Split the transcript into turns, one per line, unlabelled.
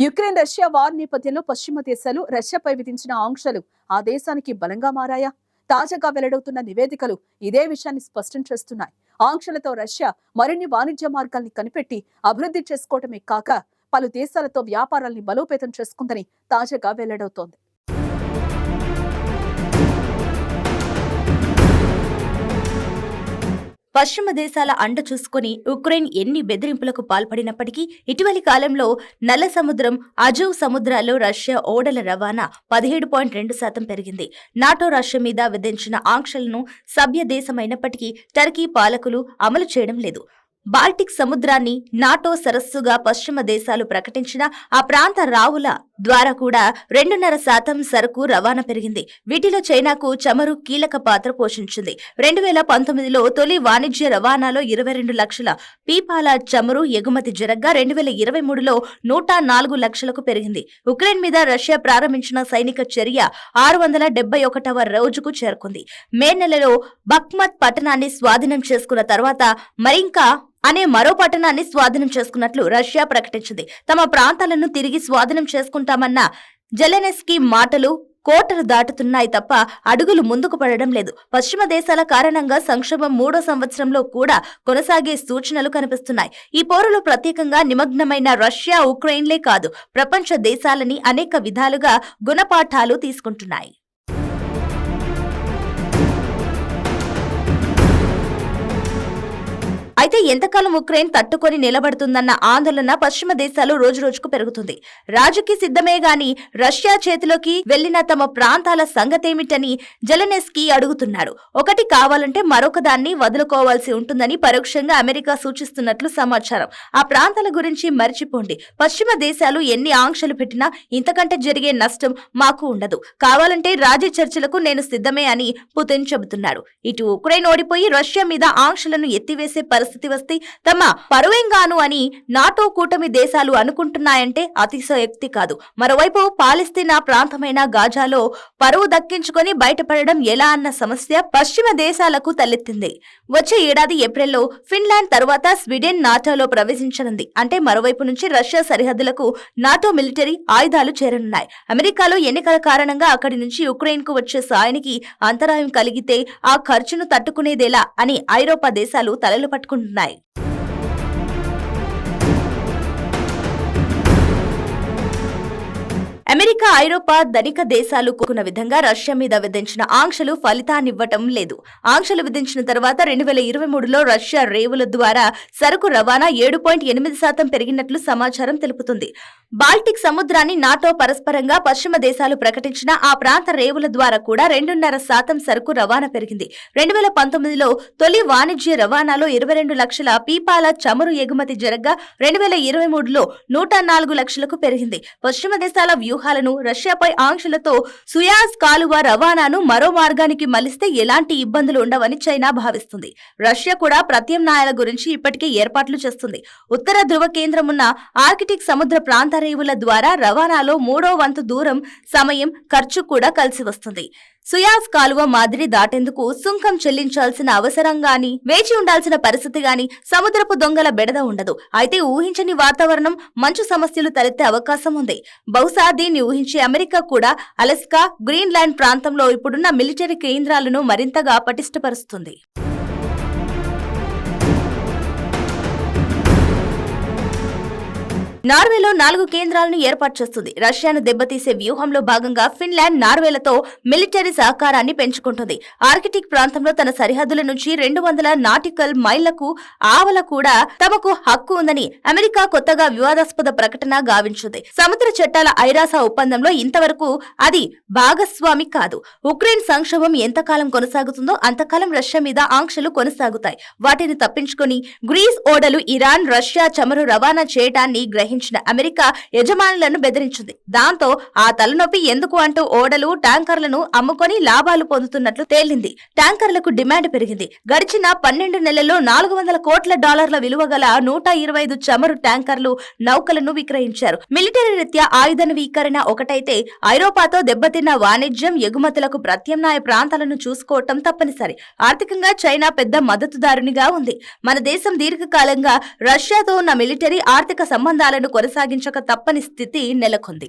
Ukraine Russia war నేపథ్యంలో పశ్చిమ దేశాలు రష్యాపై విధించిన ఆంక్షలు ఆ దేశానికి బలంగా మారాయా? తాజాగా వెల్లడవుతున్న నివేదికలు ఇదే విషయాన్ని స్పష్టం చేస్తున్నాయి. ఆంక్షలతో రష్యా మరిన్ని వాణిజ్య మార్గాల్ని కనిపెట్టి అభివృద్ధి చేసుకోవటమే కాక పలు దేశాలతో వ్యాపారాల్ని బలోపేతం చేసుకుందని తాజాగా వెల్లడవుతోంది.
పశ్చిమ దేశాల అండ చూసుకుని ఉక్రెయిన్ ఎన్ని బెదిరింపులకు పాల్పడినప్పటికీ ఇటీవలి కాలంలో నల్ల సముద్రం అజవ్ సముద్రాల్లో రష్యా ఓడల రవాణా పదిహేడు పాయింట్ రెండు శాతం పెరిగింది. నాటో రష్యా మీద విధించిన ఆంక్షలను సభ్య దేశమైనప్పటికీ టర్కీ పాలకులు అమలు చేయడం లేదు. బాల్టిక్ సముద్రాన్ని నాటో సరస్సుగా పశ్చిమ దేశాలు ప్రకటించిన ఆ ప్రాంత రావుల ద్వారా కూడా రెండున్నర శాతం సరుకు రవాణా పెరిగింది. వీటిలో చైనాకు చమురు కీలక పాత్ర పోషించింది. రెండు వేల పంతొమ్మిదిలో తొలి వాణిజ్య రవాణాలో ఇరవై రెండు లక్షల పీపాల చమురు ఎగుమతి జరగ్గా రెండు వేల ఇరవై మూడులో నూట నాలుగు లక్షలకు పెరిగింది. ఉక్రెయిన్ మీద రష్యా ప్రారంభించిన సైనిక చర్య ఆరు వందల డెబ్బై ఒకటవ రోజుకు చేరుకుంది. మే నెలలో బక్మత్ పట్టణాన్ని స్వాధీనం చేసుకున్న తర్వాత మరింకా అనే మరో పట్టణాన్ని స్వాధీనం చేసుకున్నట్లు రష్యా ప్రకటించింది. తమ ప్రాంతాలను తిరిగి స్వాధీనం చేసుకుంటామన్న జెలెనెస్కీ మాటలు కోటలు దాటుతున్నాయి తప్ప అడుగులు ముందుకు పడడం లేదు. పశ్చిమ దేశాల కారణంగా సంక్షోభం మూడో సంవత్సరంలో కూడా కొనసాగే సూచనలు కనిపిస్తున్నాయి. ఈ పోరులో ప్రత్యేకంగా నిమగ్నమైన రష్యా ఉక్రెయిన్లే కాదు ప్రపంచ దేశాలని అనేక విధాలుగా గుణపాఠాలు తీసుకుంటున్నాయి. అయితే ఎంతకాలం ఉక్రెయిన్ తట్టుకొని నిలబడుతుందన్న ఆందోళన పశ్చిమ దేశాలు రోజురోజుకు పెరుగుతుంది. రాజుకి సిద్ధమే గాని రష్యా చేతిలోకి వెళ్ళిన తమ ప్రాంతాల సంగతేమిటని జెలెనెస్కీ అడుగుతున్నాడు ఒకటి కావాలంటే మరొక దాన్ని వదులుకోవాల్సి ఉంటుందని పరోక్షంగా అమెరికా సూచిస్తున్నట్లు సమాచారం. ఆ ప్రాంతాల గురించి మర్చిపోండి. పశ్చిమ దేశాలు ఎన్ని ఆంక్షలు పెట్టినా ఇంతకంటే జరిగే నష్టం మాకు ఉండదు. కావాలంటే రాజీ చర్చలకు నేను సిద్ధమే అని పుతిన్ చెబుతున్నాడు ఇటు ఉక్రెయిన్ ఓడిపోయి రష్యా మీద ఆంక్షలను ఎత్తివేసే పరిస్థితి వస్తే తమ పరువేంగాను అని నాటో కూటమి దేశాలు అనుకుంటున్నాయంటే అతిశయోక్తి కాదు. మరోవైపు పాలిస్తీనా ప్రాంతమైన గాజాలో పరువు దక్కించుకొని బయటపడడం ఎలా అన్న సమస్య పశ్చిమ దేశాలకు తలెత్తింది. వచ్చే ఏడాది ఏప్రిల్లో ఫిన్లాండ్ తరువాత స్వీడన్ నాటోలో ప్రవేశించనుంది. అంటే మరోవైపు నుంచి రష్యా సరిహద్దులకు నాటో మిలిటరీ ఆయుధాలు చేరనున్నాయి. అమెరికాలో ఎన్నికల కారణంగా అక్కడి నుంచి ఉక్రెయిన్కు వచ్చే సాయానికి అంతరాయం కలిగితే ఆ ఖర్చును తట్టుకునేదేలా అని ఐరోపా దేశాలు తలలు పట్టుకుంటున్నాయి. అమెరికా ఐరోపా ధనిక దేశాలు కోరుకున్న విధంగా రష్యా మీద విధించిన ఆంక్షలు ఫలితాన్నివ్వటం లేదు. ఆంక్షలు విధించిన తర్వాత రెండు వేల ఇరవై మూడులో రష్యా రేవుల ద్వారా సరుకు రవాణా ఏడు పాయింట్ ఎనిమిది శాతం పెరిగినట్లు సమాచారం తెలుపుతుంది. బాల్టిక్ సముద్రాన్ని నాటో పరస్పరంగా పశ్చిమ దేశాలు ప్రకటించిన ఆ ప్రాంత రేవుల ద్వారా కూడా రెండున్నర శాతం సరుకు రవాణా పెరిగింది. రెండు వేల పంతొమ్మిదిలో తొలి వాణిజ్య రవాణాలో ఇరవై రెండు లక్షల పీపాల చమురు ఎగుమతి జరగ్గా రెండు వేల ఇరవై మూడులో నూట నాలుగు లక్షలకు పెరిగింది. పశ్చిమ దేశాల వ్యూహాలను రష్యాపై ఆంక్షలతో సుయాజ్ కాలువ రవాణాను మరో మార్గానికి మలిస్తే ఎలాంటి ఇబ్బందులు ఉండవని చైనా భావిస్తుంది. రష్యా కూడా ప్రత్యామ్నాయాల గురించి ఇప్పటికే ఏర్పాట్లు చేస్తుంది. ఉత్తర ధ్రువ కేంద్రం ఉన్న ఆర్కిటిక్ సముద్ర ప్రాంత రేవుల ద్వారా రవాణాలో మూడో వంతు దూరం సమయం ఖర్చు కూడా కలిసి వస్తుంది. సుయాజ్ కాలువ మాదిరి దాటేందుకు సుంకం చెల్లించాల్సిన అవసరం గాని వేచి ఉండాల్సిన పరిస్థితి గాని సముద్రపు దొంగల బెడద ఉండదు. అయితే ఊహించని వాతావరణం మంచు సమస్యలు తలెత్తే అవకాశం ఉంది. బహుశా దీన్ని ఊహించి అమెరికా కూడా అలస్కా గ్రీన్లాండ్ ప్రాంతంలో ఇప్పుడున్న మిలిటరీ కేంద్రాలను మరింతగా పటిష్టపరుస్తుంది నార్వేలో నాలుగు కేంద్రాలను ఏర్పాటు చేస్తుంది. రష్యాను దెబ్బతీసే వ్యూహంలో భాగంగా ఫిన్లాండ్ నార్వేలతో మిలిటరీ సహకారాన్ని పెంచుకుంటుంది. ఆర్కిటిక్ ప్రాంతంలో తన సరిహద్దుల నుంచి రెండు వందల నాటికల్ మైళ్ళకు ఆవల కూడా తమకు హక్కు ఉందని అమెరికా కొత్తగా వివాదాస్పద ప్రకటన గావించింది. సముద్ర చట్టాల ఐరాస ఒప్పందంలో ఇంతవరకు అది భాగస్వామి కాదు. ఉక్రెయిన్ సంక్షోభం ఎంతకాలం కొనసాగుతుందో అంతకాలం రష్యా మీద ఆంక్షలు కొనసాగుతాయి. వాటిని తప్పించుకొని గ్రీస్ ఓడలు ఇరాన్ రష్యా చమురు రవాణా చేయడాన్ని గ్రహించిన అమెరికా యజమానులను బెదిరించింది. దాంతో ఆ తలనొప్పి ఎందుకు అంటూ ఓడలు ట్యాంకర్లను అమ్ముకొని లాభాలు పొందుతున్నట్లు తేలింది. ట్యాంకర్లకు డిమాండ్ పెరిగింది. గడిచిన పన్నెండు నెలల్లో నాలుగు వందల కోట్ల డాలర్ల విలువ గల నూట ఇరవై ఐదు చమురు ట్యాంకర్లు నౌకలను విక్రయించారు. మిలిటరీ రీత్యా ఆయుధ నవీకరణ ఒకటైతే ఐరోపాతో దెబ్బతిన్న వాణిజ్యం ఎగుమతులకు ప్రత్యామ్నాయ ప్రాంతాలను చూసుకోవటం తప్పనిసరి. ఆర్థికంగా చైనా పెద్ద మద్దతుదారునిగా ఉంది. మన దేశం దీర్ఘకాలంగా రష్యాతో ఉన్న మిలిటరీ ఆర్థిక సంబంధాలను చర్యలను కొనసాగించక తప్పని స్థితి నెలకొంది.